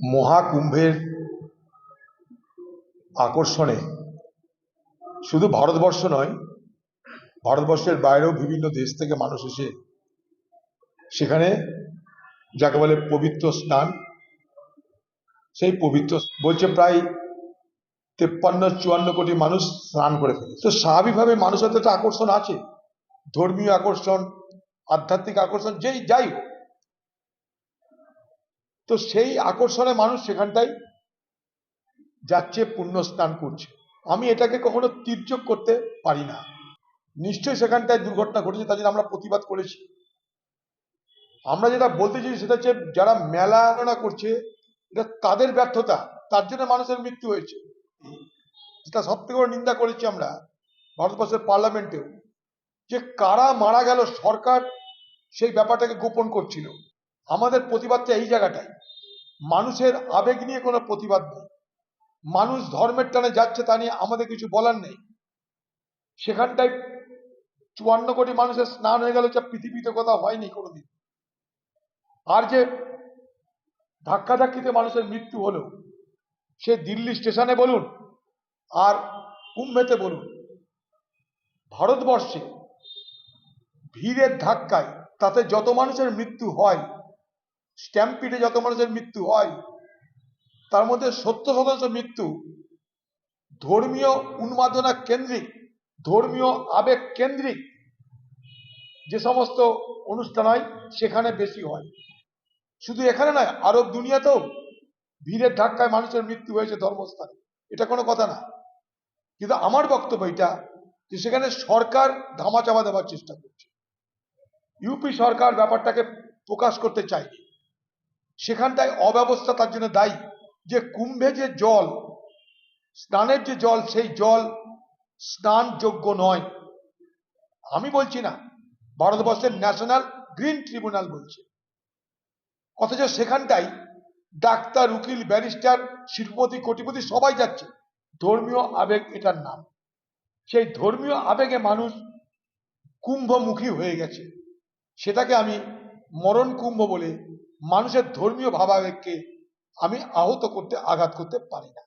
মহাকুম্ভের আকর্ষণে শুধু ভারতবর্ষ নয়, ভারতবর্ষের বাইরেও বিভিন্ন দেশ থেকে মানুষ এসে সেখানে যাকে বলে পবিত্র স্নান, সেই পবিত্র বলছে প্রায় তেপ্পান্ন, চুয়ান্ন কোটি মানুষ স্নান করে ফেলে তো স্বাভাবিকভাবে মানুষের তো একটা আকর্ষণ আছে। ধর্মীয় আকর্ষণ, আধ্যাত্মিক আকর্ষণ, যেই যাই হোক। তো সেই আকর্ষণে মানুষ সেখানটাই যাচ্ছে পুণ্য স্নান করছে। আমি এটাকে কখনো তির্যক করতে পারি না। নিশ্চয়ই সেখানটায় দুর্ঘটনা ঘটেছে, তার জন্য আমরা প্রতিবাদ করেছি। আমরা যেটা বলতে চাই সেটা হচ্ছে, যারা মেলা করছে, এটা তাদের ব্যর্থতা, তার জন্য মানুষের মৃত্যু হয়েছে। যেটা সব থেকে বড় নিন্দা করেছি আমরা ভারতবর্ষের পার্লামেন্টেও। যে কারা মারা গেল, সরকার সেই ব্যাপারটাকে গোপন করছিল। আমাদের প্রতিবাদটা এই জায়গাটায় মানুষের আবেগ নিয়ে কোনো প্রতিবাদ নেই। মানুষ ধর্মের টানে যাচ্ছে তা নিয়ে আমাদের কিছু বলার নেই। সেখানটায় চুয়ান্ন কোটি মানুষের স্নান হয়ে গেল, যা পৃথিবীতে কোথাও হয়নি কোনোদিন। আর যে ধাক্কাধাক্কিতে মানুষের মৃত্যু হলো, সে দিল্লি স্টেশনে বলুন আর কুম্ভেতে বলুন, ভারতবর্ষে ভিড়ের ধাক্কায় তাতে যত মানুষের মৃত্যু হয় স্ট্যাম্পিডে যত মানুষের মৃত্যু হয়, তার মধ্যে সত্তর শতাংশ মৃত্যু ধর্মীয় উন্মাদনা কেন্দ্রিক, ধর্মীয় আবেগ কেন্দ্রিক যে সমস্ত অনুষ্ঠান হয়, সেখানে বেশি হয়। শুধু এখানে নয়, আরব দুনিয়াতেও ভিড়ের ধাক্কায় মানুষের মৃত্যু হয়েছে ধর্মস্থানে। এটা কোনো কথা না। কিন্তু আমার বক্তব্য এটা যে সেখানে সরকার ধামাচাপা দেওয়ার চেষ্টা করছে। ইউপি সরকার ব্যাপারটাকে প্রকাশ করতে চায়নি। সেখানটায় অব্যবস্থা তার জন্য দায়ী। যে কুম্ভে যে জল, স্নানের যে জল, সেই জল স্নানযোগ্য নয়। আমি বলছি না, ভারতবর্ষের ন্যাশনাল গ্রিন ট্রিব্যুনাল বলছে। অথচ সেখানটাই ডাক্তার, উকিল, ব্যারিস্টার, শিল্পপতি, কোটিপতি সবাই যাচ্ছে। ধর্মীয় আবেগ এটার নাম। সেই ধর্মীয় আবেগে মানুষ কুম্ভমুখী হয়ে গেছে। সেটাকে আমি মরণ কুম্ভ বলে মানুষের ধর্মীয় ভাবাবেগকে আমি আহত করতে আঘাত করতে পারি না।